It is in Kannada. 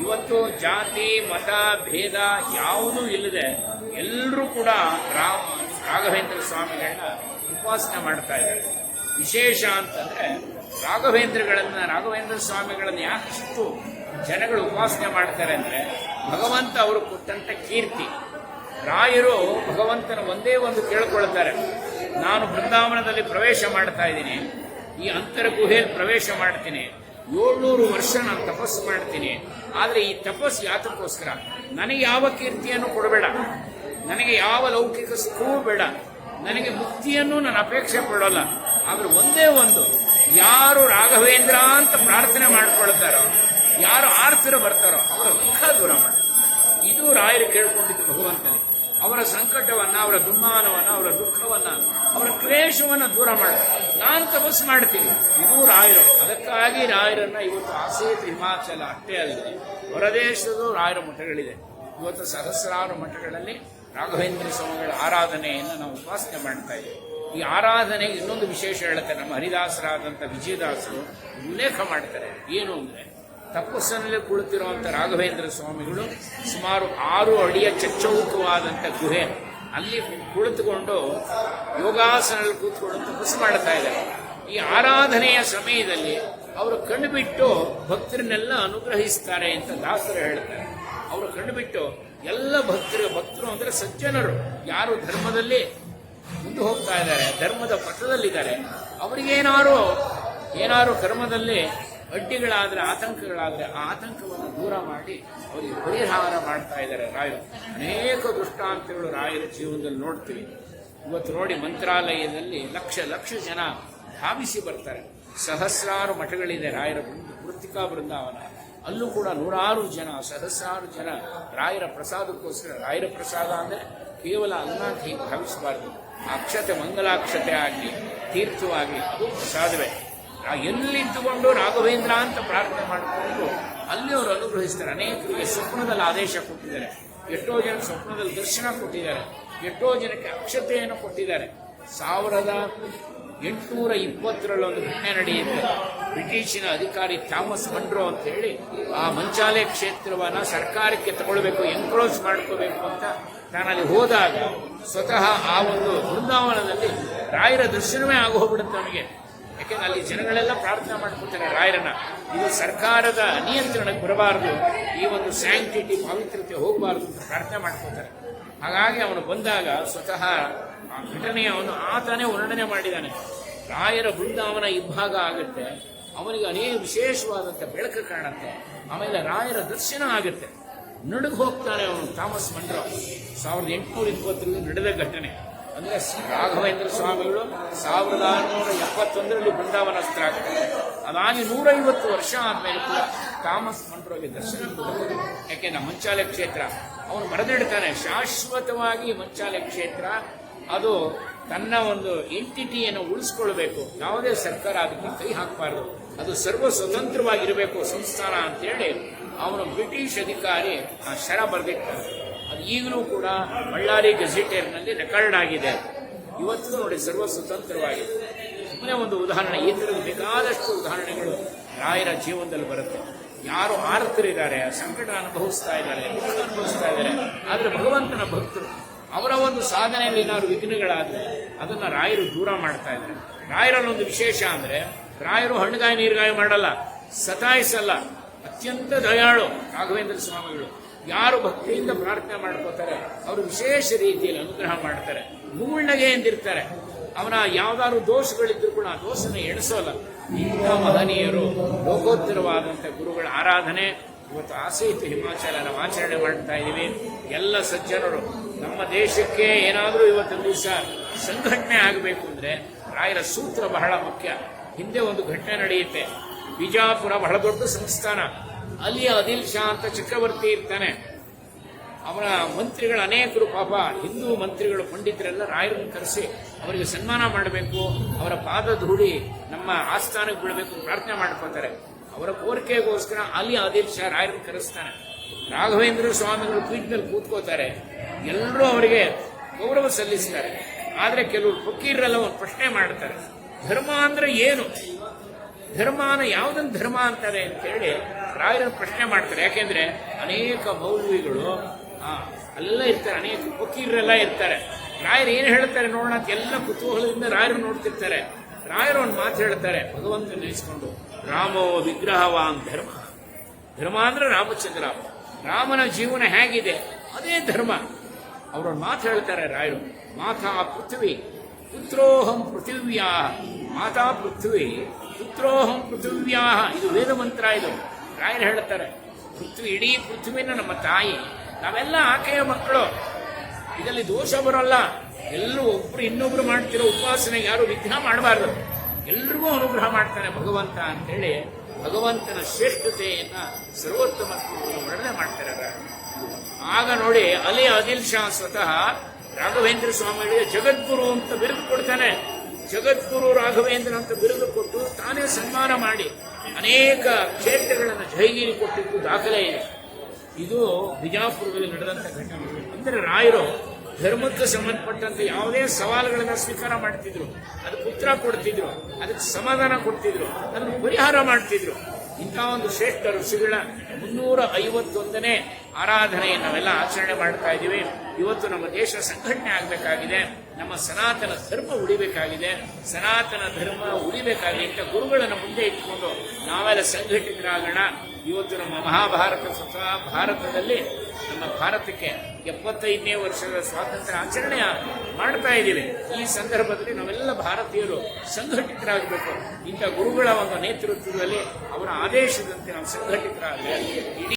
ಇವತ್ತು ಜಾತಿ, ಮತ, ಭೇದ ಯಾವುದೂ ಇಲ್ಲದೆ ಎಲ್ಲರೂ ಕೂಡ ರಾಮ, ರಾಘವೇಂದ್ರ ಸ್ವಾಮಿಗಳನ್ನ ಉಪಾಸನೆ ಮಾಡ್ತಾ ಇದ್ದಾರೆ. ವಿಶೇಷ ಅಂತಂದ್ರೆ ರಾಘವೇಂದ್ರಗಳನ್ನ, ರಾಘವೇಂದ್ರ ಸ್ವಾಮಿಗಳನ್ನ ಯಾಕಷ್ಟು ಜನಗಳು ಉಪಾಸನೆ ಮಾಡ್ತಾರೆ ಅಂದ್ರೆ ಭಗವಂತ ಅವರು ಕೊಟ್ಟಂತ ಕೀರ್ತಿ. ರಾಯರು ಭಗವಂತನ ಒಂದೇ ಒಂದು ಕೇಳ್ಕೊಳ್ತಾರೆ. ನಾನು ಬೃಂದಾವನದಲ್ಲಿ ಪ್ರವೇಶ ಮಾಡ್ತಾ ಇದ್ದೀನಿ. ಈ ಅಂತರ ಗುಹೆಯಲ್ಲಿ ಪ್ರವೇಶ ಮಾಡ್ತೀನಿ. ಏಳ್ನೂರು ವರ್ಷ ನಾನು ತಪಸ್ಸು ಮಾಡ್ತೀನಿ. ಆದರೆ ಈ ತಪಸ್ಸು ಯಾತಕ್ಕೋಸ್ಕರ? ನನಗೆ ಯಾವ ಕೀರ್ತಿಯನ್ನು ಕೊಡಬೇಡ. ನನಗೆ ಯಾವ ಲೌಕಿಕ ಸುಖವೂ ಬೇಡ. ನನಗೆ ಮುಕ್ತಿಯನ್ನು ನಾನು ಅಪೇಕ್ಷೆ ಪಡೋಲ್ಲ. ಆದರೆ ಒಂದೇ ಒಂದು, ಯಾರು ರಾಘವೇಂದ್ರ ಅಂತ ಪ್ರಾರ್ಥನೆ ಮಾಡ್ಕೊಳ್ತಾರೋ, ಯಾರು ಆರ್ತಿರ ಬರ್ತಾರೋ, ಅವರ ದುಃಖ ದೂರ ಮಾಡಿ ಇದು ರಾಯರು ಕೇಳ್ಕೊಂಡಿದ್ದು ಭಗವಂತನೇ. ಅವರ ಸಂಕಟವನ್ನ, ಅವರ ದುಮ್ಮಾನವನ್ನು, ಅವರ ದುಃಖವನ್ನ, ಅವರ ಕ್ಲೇಶವನ್ನ ದೂರ ಮಾಡಿ ನಾನು ತಪಸ್ಸು ಮಾಡ್ತೀನಿ. ಇದು ರಾಯರು ಅದಕ್ಕಾಗಿ ರಾಯರನ್ನ ಇವತ್ತು ಆಸೀತ್ ಹಿಮಾಚಲ ಅಷ್ಟೇ ಅಲ್ಲದೆ ಹೊರದೇಶದ ರಾಯರ ಮಠಗಳಿದೆ. ಇವತ್ತು ಸಹಸ್ರಾರು ಮಠಗಳಲ್ಲಿ ರಾಘವೇಂದ್ರ ಸ್ವಾಮಿಗಳ ಆರಾಧನೆಯನ್ನು ನಾವು ಉಪಾಸನೆ ಮಾಡ್ತಾ ಇದ್ದೀವಿ. ಈ ಆರಾಧನೆಗೆ ಇನ್ನೊಂದು ವಿಶೇಷ ಹೇಳುತ್ತೆ. ನಮ್ಮ ಹರಿದಾಸರಾದಂಥ ವಿಜಯದಾಸರು ಉಲ್ಲೇಖ ಮಾಡ್ತಾರೆ. ಏನು ಅಂದ್ರೆ ತಪಸ್ಸಿನಲ್ಲಿ ಕುಳಿತಿರುವಂಥ ರಾಘವೇಂದ್ರ ಸ್ವಾಮಿಗಳು ಸುಮಾರು ಆರು ಅಡಿಯ ಚಚ್ಚೌಕವಾದಂಥ ಗುಹೆ. ಅಲ್ಲಿ ಕುಳಿತುಕೊಂಡು ಯೋಗಾಸನದಲ್ಲಿ ಕೂತ್ಕೊಂಡು ತಪಸ್ಸು ಮಾಡ್ತಾ ಇದ್ದಾರೆ. ಈ ಆರಾಧನೆಯ ಸಮಯದಲ್ಲಿ ಅವರು ಕಣ್ಣು ಬಿಟ್ಟು ಭಕ್ತರನ್ನೆಲ್ಲ ಅನುಗ್ರಹಿಸ್ತಾರೆ ಅಂತ ದಾಸರು ಹೇಳ್ತಾರೆ. ಅವರು ಕಣ್ಣು ಬಿಟ್ಟು ಎಲ್ಲ ಭಕ್ತರು ಭಕ್ತರು ಅಂದ್ರೆ ಸಜ್ಜನರು. ಯಾರು ಧರ್ಮದಲ್ಲಿ ಮುಂದೆ ಹೋಗ್ತಾ ಇದ್ದಾರೆ, ಧರ್ಮದ ಪಥದಲ್ಲಿದ್ದಾರೆ. ಅವರಿಗೇನಾರು ಏನಾರು ಕರ್ಮದಲ್ಲಿ ಅಡ್ಡಿಗಳಾದ್ರೆ, ಆತಂಕಗಳಾದರೆ ಆ ಆತಂಕವನ್ನು ದೂರ ಮಾಡಿ ಅವರಿಗೆ ಪರಿಹಾರ ಮಾಡ್ತಾ ಇದ್ದಾರೆ ರಾಯರು. ಅನೇಕ ದೃಷ್ಟಾಂತಗಳು ರಾಯರ ಜೀವನದಲ್ಲಿ ನೋಡ್ತೀವಿ. ಇವತ್ತು ನೋಡಿ ಮಂತ್ರಾಲಯದಲ್ಲಿ ಲಕ್ಷ ಲಕ್ಷ ಜನ ಧಾವಿಸಿ ಬರ್ತಾರೆ. ಸಹಸ್ರಾರು ಮಠಗಳಿದೆ ರಾಯರ ವೃತ್ತಿಕಾ ಬೃಂದಾವನ. ಅಲ್ಲೂ ಕೂಡ ನೂರಾರು ಜನ, ಸಹಸ್ರಾರು ಜನ ರಾಯರ ಪ್ರಸಾದಕ್ಕೋಸ್ಕರ, ರಾಯರ ಪ್ರಸಾದ ಅಂದರೆ ಕೇವಲ ಅನ್ನಾಥಿ ಭಾವಿಸಬಾರದು ಅಕ್ಷತೆ ಮಂಗಲಾಕ್ಷತೆ ಆಗಲಿ ತೀರ್ಥವಾಗಲಿ ಅದು ಪ್ರಸಾದವೇ. ಎಲ್ಲಿದ್ದುಕೊಂಡು ರಾಘವೇಂದ್ರ ಅಂತ ಪ್ರಾರ್ಥನೆ ಮಾಡಿಕೊಂಡು ಅಲ್ಲಿ ಅವರು ಅನುಗ್ರಹಿಸ್ತಾರೆ. ಅನೇಕರಿಗೆ ಸ್ವಪ್ನದಲ್ಲಿ ಆದೇಶ ಕೊಟ್ಟಿದ್ದಾರೆ. ಎಷ್ಟೋ ಜನ ಸ್ವಪ್ನದಲ್ಲಿ ದರ್ಶನ ಕೊಟ್ಟಿದ್ದಾರೆ. ಎಷ್ಟೋ ಜನಕ್ಕೆ ಅಕ್ಷತೆಯನ್ನು ಕೊಟ್ಟಿದ್ದಾರೆ. ಸಾವಿರದ ಎಂಟುನೂರ ಇಪ್ಪತ್ತರಲ್ಲಿ ಒಂದು ಘಟನೆ ನಡೆಯುತ್ತೆ ಬ್ರಿಟಿಷಿನ ಅಧಿಕಾರಿ ಥಾಮಸ್ ಮಂಡ್ರೋ ಅಂತ ಹೇಳಿ, ಆ ಮಂಚಾಲೆ ಕ್ಷೇತ್ರವನ್ನು ಸರ್ಕಾರಕ್ಕೆ ತಗೊಳ್ಬೇಕು ಎನ್ಕ್ರೋಚ್ ಮಾಡ್ಕೋಬೇಕು ಅಂತ ನಾನಲ್ಲಿ ಹೋದಾಗ ಸ್ವತಃ ಆ ಒಂದು ಬೃಂದಾವನದಲ್ಲಿ ರಾಯರ ದರ್ಶನವೇ ಆಗೋಗ್ಬಿಡುತ್ತೆ ಅವನಿಗೆ. ಯಾಕೆಂದ್ರೆ ಅಲ್ಲಿ ಜನಗಳೆಲ್ಲ ಪ್ರಾರ್ಥನೆ ಮಾಡ್ಕೊತಾರೆ ರಾಯರನ್ನ. ಇದು ಸರ್ಕಾರದ ನಿಯಂತ್ರಣಕ್ಕೆ ಬರಬಾರದು, ಈ ಒಂದು ಸ್ಯಾಂಕ್ಟಿಟಿ ಪವಿತ್ರತೆ ಹೋಗಬಾರದು ಅಂತ ಪ್ರಾರ್ಥನೆ ಮಾಡ್ಕೊತಾರೆ ಹಾಗಾಗಿ ಅವನು ಬಂದಾಗ ಸ್ವತಃ ಆ ಘಟನೆಯ ಅವನು ಆತನೇ ವರ್ಣನೆ ಮಾಡಿದ್ದಾನೆ. ರಾಯರ ಬೃಂದಾವನ ಇಬ್ಬಾಗ ಆಗುತ್ತೆ, ಅವನಿಗೆ ಅನೇಕ ವಿಶೇಷವಾದಂಥ ಬೆಳಕು ಕಾಣುತ್ತೆ, ಆಮೇಲೆ ರಾಯರ ದರ್ಶನ ಆಗುತ್ತೆ. ನಡುಗು ಹೋಗ್ತಾನೆ ಅವನು, ಥಾಮಸ್ ಮಂಡ್ರ. ಸಾವಿರದ ಎಂಟುನೂರ ಇಪ್ಪತ್ತರಲ್ಲಿ ನಡೆದ ಘಟನೆ. ಅಂದ್ರೆ ರಾಘವೇಂದ್ರ ಸ್ವಾಮಿಗಳು ಸಾವಿರದ ಆರುನೂರ ಎಪ್ಪತ್ತೊಂದರಲ್ಲಿ ಬೃಂದಾವನಸ್ಥರಾಗ್ತಾರೆ ಅದಾಗಿ ನೂರೈವತ್ತು ವರ್ಷ ಆದ್ಮೇಲೆ ಕೂಡ ಥಾಮಸ್ ಮಂಟ್ರೋಗೆ ದರ್ಶನ ಕೊಡಬಹುದು. ಯಾಕೆಂದ್ರೆ ಮಂಚಾಲೆ ಕ್ಷೇತ್ರ, ಅವನು ಬರೆದಿಡ್ತಾನೆ, ಶಾಶ್ವತವಾಗಿ ಮಂಚಾಲೆ ಕ್ಷೇತ್ರ, ಅದು ತನ್ನ ಒಂದು ಎಂಟಿಟಿಯನ್ನು ಉಳಿಸ್ಕೊಳ್ಬೇಕು. ಯಾವುದೇ ಸರ್ಕಾರ ಅದಕ್ಕೆ ಕೈ ಹಾಕಬಾರ್ದು. ಅದು ಸರ್ವ ಸ್ವತಂತ್ರವಾಗಿರಬೇಕು ಸಂಸ್ಥಾನ ಅಂತೇಳಿ ಅವನು ಬ್ರಿಟಿಷ್ ಅಧಿಕಾರಿ ಆ ಶರ ಬರೆದಿಟ್ಟಾನೆ ಅದು ಈಗಲೂ ಕೂಡ ಬಳ್ಳಾರಿ ಗೆಜೆಟೇರ್ನಲ್ಲಿ ರೆಕಾರ್ಡ್ ಆಗಿದೆ. ಇವತ್ತು ನೋಡಿ ಸರ್ವ ಸ್ವತಂತ್ರವಾಗಿದೆ ಸುಮ್ಮನೆ ಒಂದು ಉದಾಹರಣೆ, ಈ ಥರದ ಬೇಕಾದಷ್ಟು ಉದಾಹರಣೆಗಳು ರಾಯರ ಜೀವನದಲ್ಲಿ ಬರುತ್ತೆ. ಯಾರು ಆರ್ತರಿದ್ದಾರೆ ಸಂಕಟ ಅನುಭವಿಸ್ತಾ ಇದ್ದಾರೆ, ದುಃಖ ಅನುಭವಿಸ್ತಾ ಇದ್ದಾರೆ, ಆದರೆ ಭಗವಂತನ ಭಕ್ತರು ಅವರ ಒಂದು ಸಾಧನೆಯಲ್ಲಿ ಏನಾದ್ರು ವಿಘ್ನಗಳಾದರೆ ಅದನ್ನ ರಾಯರು ದೂರ ಮಾಡ್ತಾ ಇದ್ದಾರೆ. ರಾಯರಲ್ಲಿ ಒಂದು ವಿಶೇಷ ಅಂದ್ರೆ, ರಾಯರು ಹಣ್ಣುಗಾಯಿ, ನೀರುಗಾಯಿ ಮಾಡಲ್ಲ, ಸತಾಯಿಸಲ್ಲ. ಅತ್ಯಂತ ದಯಾಳು ರಾಘವೇಂದ್ರ ಸ್ವಾಮಿಗಳು. ಯಾರು ಭಕ್ತಿಯಿಂದ ಪ್ರಾರ್ಥನೆ ಮಾಡ್ಕೋತಾರೆ, ಅವರು ವಿಶೇಷ ರೀತಿಯಲ್ಲಿ ಅನುಗ್ರಹ ಮಾಡ್ತಾರೆ ಮುಗುಳ್ನಗೆ ಎಂದಿರ್ತಾರೆ. ಅವನ ಯಾವ್ದಾದ್ರು ದೋಷಗಳಿದ್ರು ಕೂಡ ಆ ದೋಷನ ಎಣಿಸೋಲ್ಲ. ಇಂಥ ಮಹನೀಯರು ಲೋಕೋತ್ತರವಾದಂಥ ಗುರುಗಳ ಆರಾಧನೆ. ಇವತ್ತು ಆಸೈತು ಹಿಮಾಚಲ ನಾವು ಆಚರಣೆ ಮಾಡ್ತಾ ಇದ್ದೀವಿ. ಎಲ್ಲ ಸಜ್ಜನರು, ನಮ್ಮ ದೇಶಕ್ಕೆ ಏನಾದರೂ ಇವತ್ತಿನ ದಿವಸ ಸಂಘಟನೆ ಆಗಬೇಕು ಅಂದರೆ, ರಾಯರ ಸೂತ್ರ ಬಹಳ ಮುಖ್ಯ. ಹಿಂದೆ ಒಂದು ಘಟನೆ ನಡೆಯುತ್ತೆ. ಬಿಜಾಪುರ ಬಹಳ ದೊಡ್ಡ ಸಂಸ್ಥಾನ. ಅಲ್ಲಿ ಅದಿಲ್ ಶಾ ಅಂತ ಚಕ್ರವರ್ತಿ ಇರ್ತಾನೆ. ಅವರ ಮಂತ್ರಿಗಳ ಅನೇಕರು ಪಾಪ, ಹಿಂದೂ ಮಂತ್ರಿಗಳು, ಪಂಡಿತರೆಲ್ಲ ರಾಯರನ್ನು ಕರೆಸಿ ಅವರಿಗೆ ಸನ್ಮಾನ ಮಾಡಬೇಕು. ಅವರ ಪಾದ ಧೂಳಿ ನಮ್ಮ ಆಸ್ಥಾನಕ್ಕೆ ಬೀಳಬೇಕು ಪ್ರಾರ್ಥನೆ ಮಾಡ್ಕೊತಾರೆ ಅವರ ಕೋರಿಕೆಗೋಸ್ಕರ ಅಲ್ಲಿ ಆದಿಲ್ ಶಾ ರಾಯರನ್ನು ಕರೆಸ್ತಾನೆ. ರಾಘವೇಂದ್ರ ಸ್ವಾಮಿಗಳು ಪೀಠದಲ್ಲಿ ಕೂತ್ಕೋತಾರೆ. ಎಲ್ಲರೂ ಅವರಿಗೆ ಗೌರವ ಸಲ್ಲಿಸ್ತಾರೆ. ಆದರೆ ಕೆಲವರು ಫಕೀರರೆಲ್ಲ ಒಂದು ಪ್ರಶ್ನೆ ಮಾಡ್ತಾರೆ. ಧರ್ಮ ಅಂದ್ರೆ ಏನು? ಧರ್ಮಾನ ಯಾವುದನ್ನು ಧರ್ಮ ಅಂತಾರೆ ಅಂತೇಳಿ ರಾಯರ ಪ್ರಶ್ನೆ ಮಾಡ್ತಾರೆ. ಯಾಕೆಂದ್ರೆ ಅನೇಕ ಮೌಲ್ವಿಗಳು ಅಲ್ಲ ಇರ್ತಾರೆ, ಅನೇಕ ವಕೀಲರೆಲ್ಲ ಇರ್ತಾರೆ. ರಾಯರು ಏನು ಹೇಳ್ತಾರೆ ನೋಡೋಣ ಅಂತ ಎಲ್ಲ ಕುತೂಹಲದಿಂದ ರಾಯರು ನೋಡ್ತಿರ್ತಾರೆ. ರಾಯರು ಒಂದು ಮಾತು ಹೇಳ್ತಾರೆ ಭಗವಂತ ನೆನೆಸ್ಕೊಂಡು, ರಾಮೋ ವಿಗ್ರಹವಾನ್ ಧರ್ಮ. ಧರ್ಮ ಅಂದ್ರೆ ರಾಮಚಂದ್ರ. ರಾಮನ ಜೀವನ ಹೇಗಿದೆ? ಅದೇ ಧರ್ಮ. ಅವರೊಂದು ಮಾತು ಹೇಳ್ತಾರೆ ರಾಯರು, ಮಾತಾ ಪೃಥ್ವಿ, ಪುತ್ರೋಹಂ ಪೃಥಿವ್ಯಾ ಮಾತಾ ಪೃಥ್ವಿ ಪುತ್ರೋಹಂ ಪೃಥಿವ್ಯಾ ಇದು ವೇದ ಮಂತ್ರ ಇದು. ರಾಯರು ಹೇಳ್ತಾರೆ, ಪೃಥ್ವಿ, ಇಡೀ ಪೃಥ್ವಿನ ನಮ್ಮ ತಾಯಿ. ನಾವೆಲ್ಲ ಆಕೆಯ ಮಕ್ಕಳು. ಇದರಲ್ಲಿ ದೋಷ ಬರೋಲ್ಲ. ಎಲ್ಲರೂ ಒಬ್ರು ಇನ್ನೊಬ್ರು ಮಾಡ್ತಿರೋ ಉಪಾಸನೆ ಯಾರು ವಿಘ್ನ ಮಾಡಬಾರ್ದು. ಎಲ್ರಿಗೂ ಅನುಗ್ರಹ ಮಾಡ್ತಾನೆ ಭಗವಂತ ಅಂತೇಳಿ ಭಗವಂತನ ಶ್ರೇಷ್ಠತೆಯನ್ನ ಸರ್ವೋತ್ತಮ ವರ್ಣನೆ ಮಾಡ್ತಾರೆ. ಆಗ ನೋಡಿ ಅಲಿ ಅದಿಲ್ ಶಾ ಸ್ವತಃ ರಾಘವೇಂದ್ರ ಸ್ವಾಮಿಗಳಿಗೆ ಜಗದ್ಗುರು ಅಂತ ಬಿರುದು ಕೊಡ್ತಾನೆ. ಜಗದ್ಗುರು ರಾಘವೇಂದ್ರ ಅಂತ ಬಿರುದು ಕೊಟ್ಟು ತಾನೇ ಸನ್ಮಾನ ಮಾಡಿ ಅನೇಕ ಕ್ಷೇತ್ರಗಳನ್ನು ಜೈಗಿರಿ ಕೊಟ್ಟಿದ್ದು ದಾಖಲೆ ಇದೆ. ಇದು ಬಿಜಾಪುರದಲ್ಲಿ ನಡೆದಂತ ಘಟನೆ. ಅಂದರೆ ರಾಯರು ಧರ್ಮಕ್ಕೆ ಸಂಬಂಧಪಟ್ಟಂತೆ ಯಾವುದೇ ಸವಾಲುಗಳನ್ನು ಸ್ವೀಕಾರ ಮಾಡ್ತಿದ್ರು. ಅದಕ್ಕೆ ಉತ್ತರ ಕೊಡ್ತಿದ್ರು. ಅದಕ್ಕೆ ಸಮಾಧಾನ ಕೊಡ್ತಿದ್ರು. ಅದನ್ನು ಪರಿಹಾರ ಮಾಡ್ತಿದ್ರು. ಇಂಥ ಒಂದು ಶ್ರೇಷ್ಠ ಋಷಿಗಳ ಮುನ್ನೂರ ಐವತ್ತೊಂದನೇ ಆರಾಧನೆಯನ್ನು ನಾವೆಲ್ಲ ಆಚರಣೆ ಮಾಡ್ತಾ ಇದ್ದೀವಿ. ಇವತ್ತು ನಮ್ಮ ದೇಶ ಸಂಘಟನೆ ಆಗಬೇಕಾಗಿದೆ. ನಮ್ಮ ಸನಾತನ ಧರ್ಮ ಉಳಿಬೇಕಾಗಿದೆ. ಸನಾತನ ಧರ್ಮ ಉಳಿಬೇಕಾಗಿದೆ ಇಂಥ ಗುರುಗಳನ್ನು ಮುಂದೆ ಇಟ್ಕೊಂಡು ನಾವೆಲ್ಲ ಸಂಘಟಿತರಾಗೋಣ. ಇವತ್ತು ನಮ್ಮ ಮಹಾಭಾರತ ಸ್ವತಃ ಭಾರತದಲ್ಲಿ ನಮ್ಮ ಭಾರತಕ್ಕೆ ಎಪ್ಪತ್ತೈದನೇ ವರ್ಷದ ಸ್ವಾತಂತ್ರ್ಯ ಆಚರಣೆ ಮಾಡ್ತಾ ಇದ್ದೀವಿ. ಈ ಸಂದರ್ಭದಲ್ಲಿ ನಾವೆಲ್ಲ ಭಾರತೀಯರು ಸಂಘಟಿತರಾಗಬೇಕು. ಇಂಥ ಗುರುಗಳ ಒಂದು ನೇತೃತ್ವದಲ್ಲಿ ಅವರ ಆದೇಶದಂತೆ ನಾವು ಸಂಘಟಿತರಾಗಬೇಕು ಇಡೀ